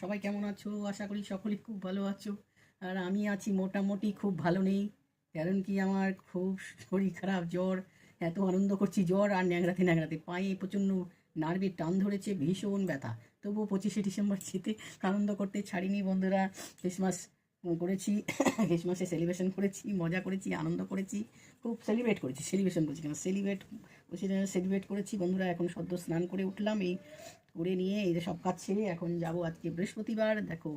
সবাই কেমন আছো? আশা করি সকলেই খুব ভালো আছো। আর আমি আছি মোটামুটি খুব ভালো নেই, কারণ কি আমার খুব শরীর খারাপ, জ্বর, এত আনন্দ করছি, জ্বর আর ন্যাংরাতে ন্যাংরাতে পায়ে প্রচণ্ড নার্ভের টান ধরেছে, ভীষণ ব্যথা। তবুও পঁচিশে ডিসেম্বর যেতে আনন্দ করতে ছাড়িনি বন্ধুরা। ক্রিসমাস করেছি, ক্রিসমাসে সেলিব্রেশন করেছি, মজা করেছি, আনন্দ করেছি, খুব সেলিব্রেট করেছি। সেলিব্রেশন করেছি কেন? সেলিব্রেট সেলিব্রেট করেছি বন্ধুরা, এখন সদ্য স্নান করে উঠলাম। এই করে নিয়ে এই যে সব কাজ ছেড়ে এখন যাব আজকে বৃহস্পতিবার, দেখো।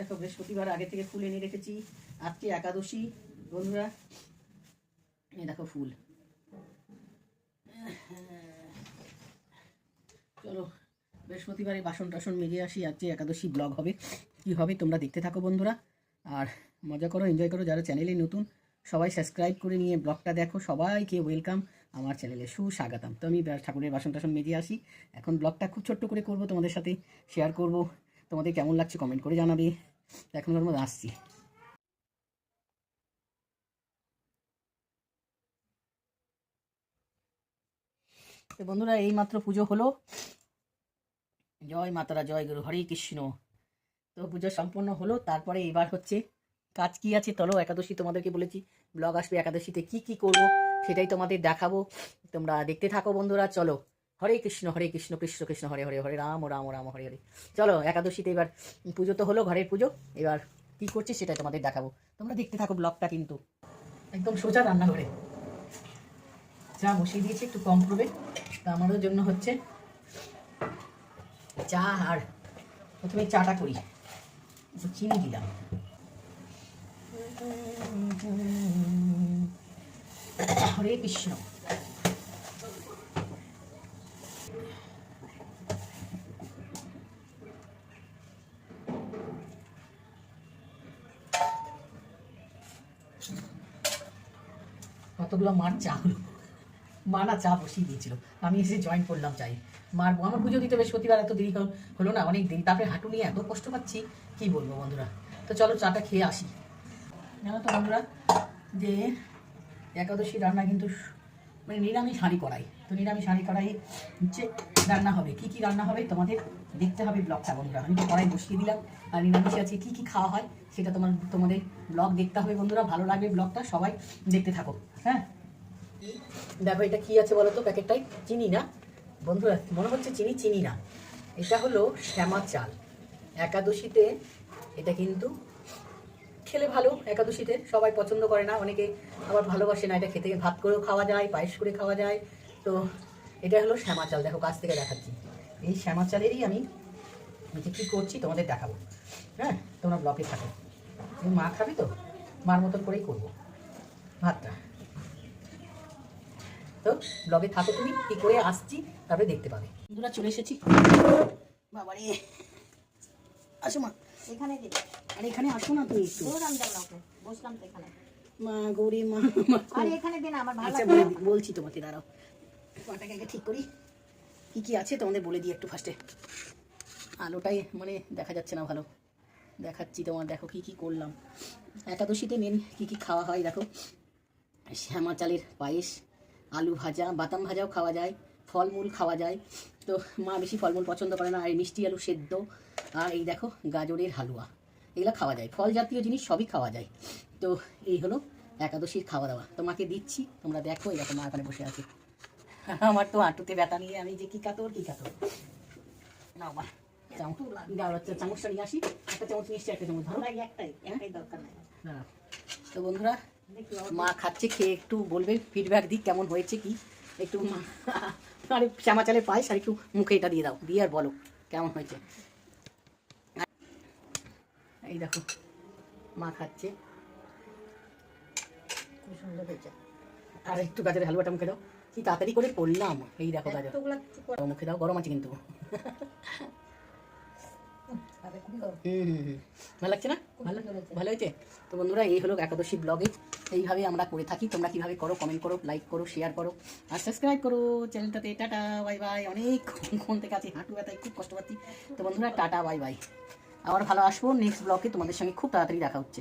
দেখো, বৃহস্পতিবার আগে থেকে ফুল এনে রেখেছি। আজকে একাদশী, বন্ধুরা। এই দেখো ফুল। চলো, বৃহস্পতিবারে বাসন টাসন মেজে আসি, আজকে একাদশী ব্লগ হবে। কি হবে তোমরা দেখতে থাকো বন্ধুরা। আর মজা করো এনজয় করো, যারা চ্যানেলে নতুন, সবাই সাবস্ক্রাইব করে নিয়ে ব্লগটা দেখো। সবাইকে ওয়েলকাম আমার চ্যানেলে সুস্বাগতম। তো আমি ঠাকুরের বাসন টাসন মেজে আসি। এখন ব্লগটা খুব ছোট্ট করে করব, তোমাদের সাথে শেয়ার করব। তোমাদের কেমন লাগছে কমেন্ট করে জানাবে। এখন ওর মধ্যে আসছি। বন্ধুরা এই মাত্র পুজো হলো। জয় মাতারা জয় গুরু, হরে কৃষ্ণ। তো পুজো সম্পন্ন হলো, তারপরে এবার হচ্ছে কাজ কি আছে চলো, একাদশী তোমাদেরকে বলেছি, ব্লগ আসবে একাদশীতে কি কি করব সেটাই তোমাদের দেখাবো। তোমরা দেখতে থাকো বন্ধুরা, চলো। হরে কৃষ্ণ হরে কৃষ্ণ কৃষ্ণ কৃষ্ণ, হরে হরে হরে, রাম রাম রাম, হরে হরে। চলো, একাদশীতে এবার পুজো তো হলো, ঘরের পুজো। এবার কি করছি সেটাই তোমাদের দেখাবো। তোমরা দেখতে থাকো ব্লগটা কিন্তু। একদম সোজা রান্নাঘরে। যা বসিয়ে দিয়েছি, একটু কম পড়বে তা আমারও জন্য হচ্ছে চা আর প্রথমে চাটা করি। চিনি দিলাম। হরে কৃষ্ণ। কতগুলো মার চা হলো? মা না চা বসিয়ে দিয়েছিল। আমি এসে জয়েন করলাম চাই মার আমার পুজো দিতে বৃহস্পতিবার এত দেরি হলো না, অনেক দেরি। তারপরে হাঁটু নিয়ে এত কষ্ট পাচ্ছি, কি বলব বন্ধুরা? তো চলো চাটা খেয়ে আসি। জানো তো বন্ধুরা, যে একাদশী রান্না কিন্তু মানে নিরামিষ হাঁড়ি কড়াই। তো নিরামিষ হাঁড়ি কড়াই হচ্ছে রান্না হবে। কি কি রান্না হবে তোমাদের দেখতে হবে ব্লগটা বন্ধুরা। আমি তো কড়াই বসিয়ে দিলাম। আর নিরামিষ আছে কি কি খাওয়া হয়, সেটা তোমার তোমাদের ব্লগ দেখতে হবে বন্ধুরা। ভালো লাগবে ব্লগটা সবাই দেখতে থাকো। হ্যাঁ? দেখো এটা কি আছে বলো তো? প্যাকেটটাই চিনি না? বন্ধুরা, মনে হচ্ছে চিনি চিনি না। এটা হলো শ্যামা চাল। একাদশীতে এটা কিন্তু খেলে ভালো, একাদশীতে সবাই পছন্দ করে না, অনেকে আবার ভালোবাসে না। এটা খেতে ভাত করেও খাওয়া যায়, পায়েস করে খাওয়া যায়। তো এটা হলো শ্যামা চাল। দেখো, কাছ থেকে দেখাচ্ছি। এই শ্যামা চালেরই আমি যে কী করছি তোমাদের দেখাবো। হ্যাঁ তোমরা ব্লকে থাকো। মা খাবি তো? মার মতন করেই করব। ভাতটা। তো ব্লগে থাকো তুমি কি করে আসছি তারপরে দেখতে পাবে। বন্ধুরা চলে এসেছি। বাবারে আসো মা। এখানে আর এখানে আসো না তুমি একটু। বসলাম তো এখানে। মা গৌরী মা। আরে এখানে দে না আমার ভালো আচ্ছা বলছি তোমাকে দাঁড়াও। পাটাকে আগে ঠিক করি। কি কি আছে তোমাদের বলে দিই একটু ফার্স্টে আলোটাই মানে দেখা যাচ্ছে না ভালো। দেখাচ্ছি তোমার দেখো কি কি করলাম। একাদশীতে মেন কি কি খাওয়া হয় দেখো। শ্যামা চালের পায়েস আলু ভাজা বাদাম ভাজাও খাওয়া যায় ফলমূল খাওয়া যায়। তো মা বেশি ফলমূল পছন্দ করে না আর এই মিষ্টি আলু সেদ্ধ আর এই দেখো গাজরের হালুয়া এগুলো খাওয়া যায়। ফল জাতীয় জিনিস সবই খাওয়া যায়। তো এই হলো একাদশীর খাওয়া দাওয়া। তোমাকে দিচ্ছি তোমরা দেখো এরকম মা এখানে বসে আছে। আমার তো হাঁটুতে ব্যথা নিয়ে আমি যে কি কাতর কি কাতর। মা চামচ চামচটা নিয়ে আসি। একটা চামচ নিয়ে একটা চামচ। ভালো একটাই একটাই দরকার নাই। তো বন্ধুরা মা খাচ্ছে খেয়ে একটু বলবে ফিডব্যাক দিক কেমন হয়েছে কি। একটু মা- আরে শ্যামা চালের পায়েস আর একটু মুখে এটা দিয়ে দাও দিয়ে আর বলো কেমন হয়েছে। এই দেখো মা খাচ্ছে। খুব সুন্দর হয়েছে। আর একটু গাজরের হালুয়াটা মুখে দাও। কি তাড়াতাড়ি করে করলাম। এই দেখো গাজর। মুখে দাও গরম আছে কিন্তু। ভালো লাগছে না? ভালো? ভালো হয়েছে? তো বন্ধুরা, এই হলো একাদশী ব্লগে এইভাবে আমরা করে থাকি। তোমরা কীভাবে করো কমেন্ট করো লাইক করো শেয়ার করো, আর সাবস্ক্রাইব করো চ্যানেলটাতে টাটা বাই বাই অনেক ক্ষণ থেকে আছি, হাঁটু ব্যথায় খুব কষ্ট পাচ্ছি। তো বন্ধুরা, টাটা বাই বাই আবার ভালো আসব নেক্সট ব্লগে তোমাদের সঙ্গে খুব তাড়াতাড়ি দেখা হচ্ছে।